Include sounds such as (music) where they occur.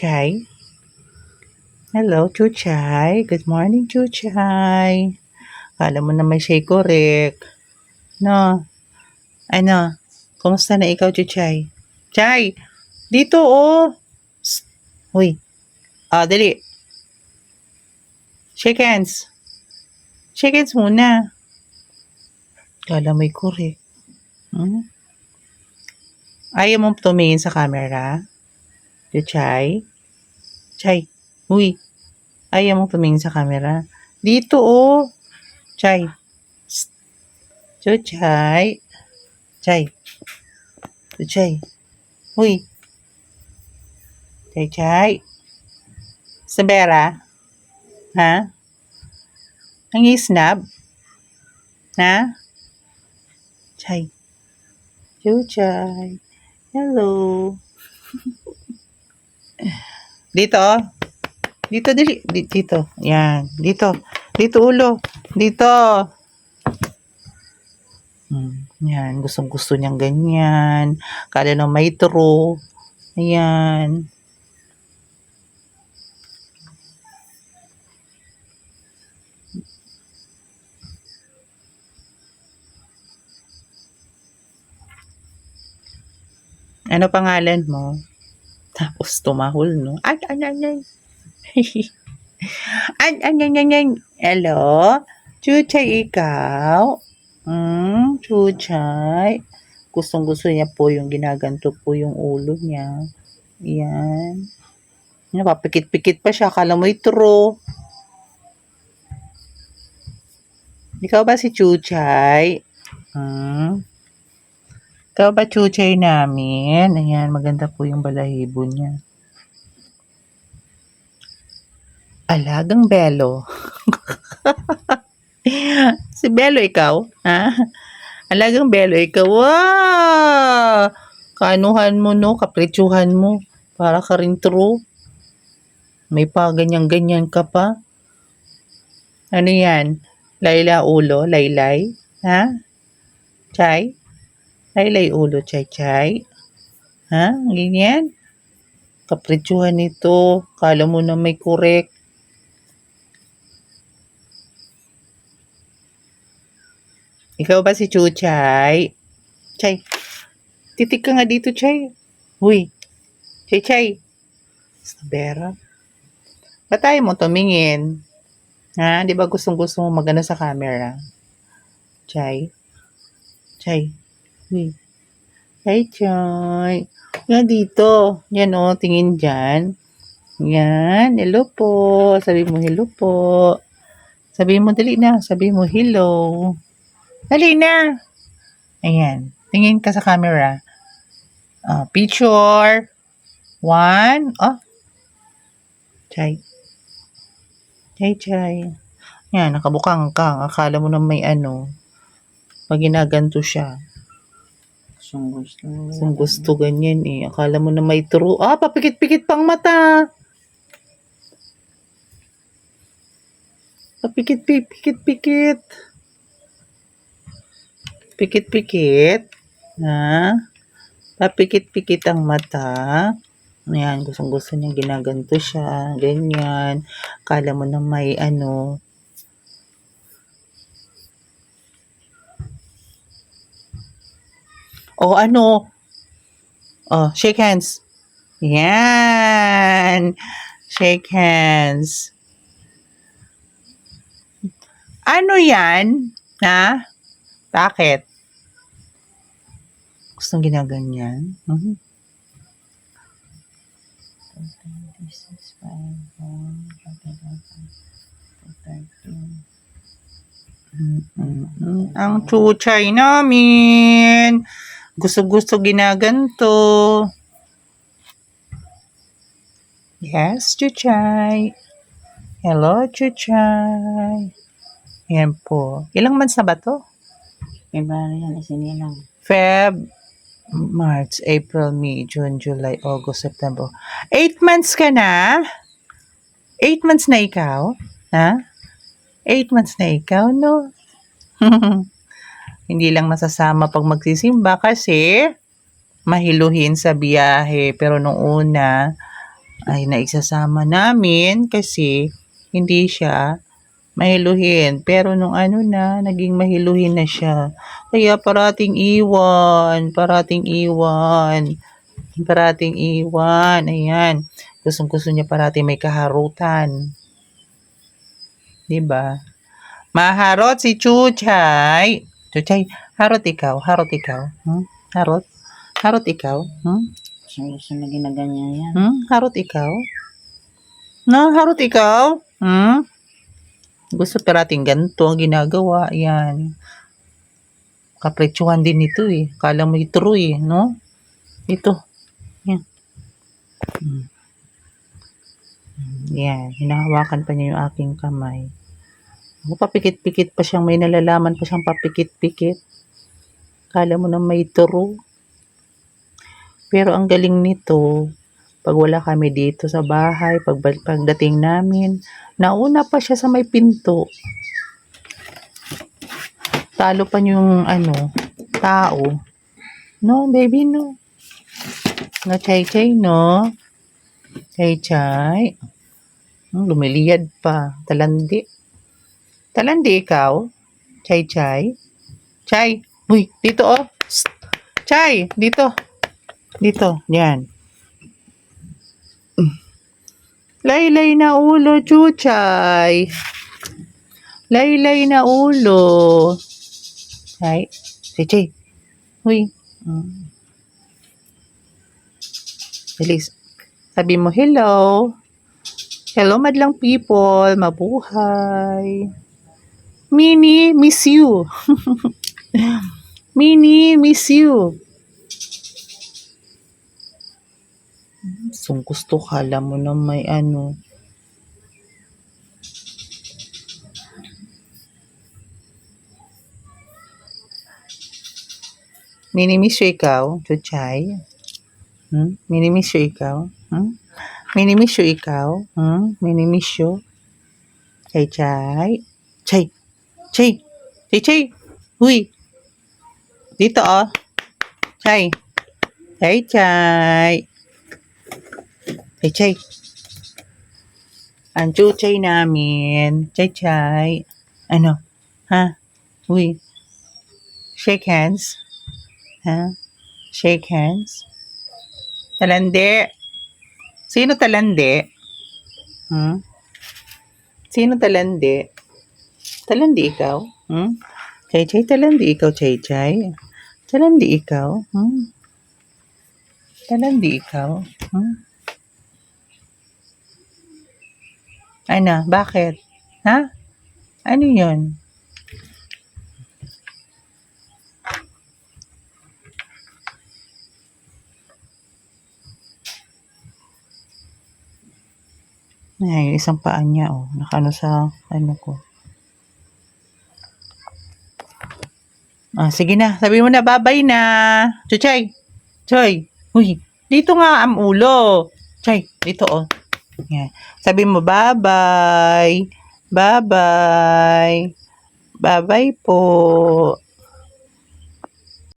Chuchay? Hello, Chuchay. Good morning, Chuchay. Kala mo na may shake correct. No. Ano? Kumusta na ikaw, Chuchay? Chay! Dito, oh! Psst. Uy. Ah, dali. Shake hands. Shake hands muna. Kala may correct. Hmm? Ayaw mo tumingin sa camera? Chuchay? Chay, uy. Ayaw mo tumingin sa camera? Dito, oh. Chay. Chuchay. Chay. Chuchay. Uy. Chay, chay. Sabera? Ha? Ang snap? Ha? Chay. Chuchay. Hello. (laughs) Dito. Dito, dili. Di- Dito. Yan. Dito. Dito, ulo. Dito. Hmm. Yan. Gustong gusto niyang ganyan. Kala na may true. Ayan. Ano pangalan mo? Tapos tumahol, no? Ay, ay, ay, ay. (laughs) ay, ay, ay, ay, ay. Hello? Chuchay, ikaw? Hmm, Chuchay. Gustong gusto niya po yung ginaganto po yung ulo niya. Yan. Napapikit-pikit pa siya. Akala mo true. Ikaw ba si Chuchay? Hmm? Ikaw ba chuchay namin? Ayan, maganda po yung balahibo niya. Alagang Belo. (laughs) si Belo ikaw? Ha? Alagang Belo ikaw? Wow! Kanuhan mo no, kapritsuhan mo. Para ka rin true. May pa ganyan-ganyan ka pa. Ano yan? Layla ulo? Laylay? Ha? Chay? Laylay ulo, chay chay. Ha? Ganyan? Kapritsuhan nito. Kala mo na may correct. Ikaw ba si Chuchay? Chay. Titik ka nga dito, Chay. Uy. Chay, Chay. Sabera. Ba't tayo mo tumingin? Ha? Di ba gustong gusto mo magano sa camera? Chay. Chay. Uy. Hi, Chay. Yan dito. Yan o, tingin dyan. Yan. Hello po. Sabi mo hello po. Sabi mo, dali na. Sabi mo, hello. Dali na. Ayan. Tingin ka sa camera. Ah, picture. One. Oh. Chay. Chay, chay. Yan, nakabukang ka. Akala mo na may ano. Pag ginaganto siya. Kung gusto. Kung gusto ganyan eh. Akala mo na may true. Ah, papikit-pikit pang mata. Papikit-pikit-pikit. Pikit-pikit. Ha? Papikit-pikit ang mata. Ayan, gustong gusto niya ginaganto siya. Ganyan. Akala mo na may ano. O ano? Oh, shake hands. Yan. Shake hands. Ano yan? Ha? Bakit? Gustong ginaganyan? Mhm. This is five. Ang chuchay namin. Gusto-gusto ginaganto. Yes, chuchay. Hello, chuchay. Yan po. Ilang months na ba to? May bari yan, isinilang. Feb, March, April, May, June, July, August, September. Eight months ka na? Eight months na ikaw? Ha? Eight months na ikaw, no? (laughs) Hindi lang masasama pag magsisimba kasi mahiluhin sa biyahe. Pero nung una, ay naisasama namin kasi hindi siya mahiluhin. Pero nung ano na, naging mahiluhin na siya. Kaya parating iwan, parating iwan, parating iwan. Ayan. Gustong gusto niya parating may kaharutan. ba? Maharot si Chuchay. Chuchay, harot ikaw, harot ikaw. Hmm? Harot? Harot ikaw? Hmm? Gusto gusto na ginaganyan yan. Hmm? Harot ikaw? Na, harot ikaw? Hmm? Gusto parating ganito ang ginagawa. Yan. Kapretsuhan din ito eh. Kala mo ito eh, no? Ito. Yan. Hmm. Hmm, Yan. Hinahawakan pa niya yung aking kamay. Papikit-pikit pa siyang may nalalaman pa siyang papikit-pikit. Kala mo na may turo. Pero ang galing nito, pag wala kami dito sa bahay, pag pagdating namin, nauna pa siya sa may pinto. Talo pa yung ano, tao. No, baby, no. No, chay chay, no. Chay chay. Hmm, lumiliyad pa. Talandi. Talandi ikaw? Chay chay? Chay. Uy, dito oh. Psst. Chay, dito. Dito, yan. Laylay na ulo, chuchay. Laylay na ulo. Chay. Chay, chay. Uy. Mm. Bilis. Sabi mo, hello. Hello, madlang people. Mabuhay. Mini, miss you. (laughs) Mini, miss you. Kung gusto kala mo na may ano. Minimiss yo ikaw, Chuchay? Hmm? Minimiss yo ikaw? Hmm? Minimiss yo ikaw? Hmm? Minimiss yo? Chay, chay. Chay. Chay. Chay, chay. Huy. Dito, oh. Chay. Chay, chay. Chay, chay. Ang chuchay namin. Chay, chay. Ano? Ha? Uy. Shake hands. Ha? Shake hands. Talande. Sino talande? Hmm? Sino talande? Talandi ikaw? Hmm? Chay, talandi ikaw, chay, chay. Talandi ikaw? Hmm? Talandi ikaw? Hmm? Ano? Bakit? Ha? Ano yun? Ay, isang paa niya, oh. Nakano sa, ano ko. Ah, sige na. Sabi mo na, babay na. Chuchay. Choy. Uy, dito nga ang ulo. Chay, dito, oh. Yan. Sabi mo, bye-bye. Bye-bye. Bye-bye po.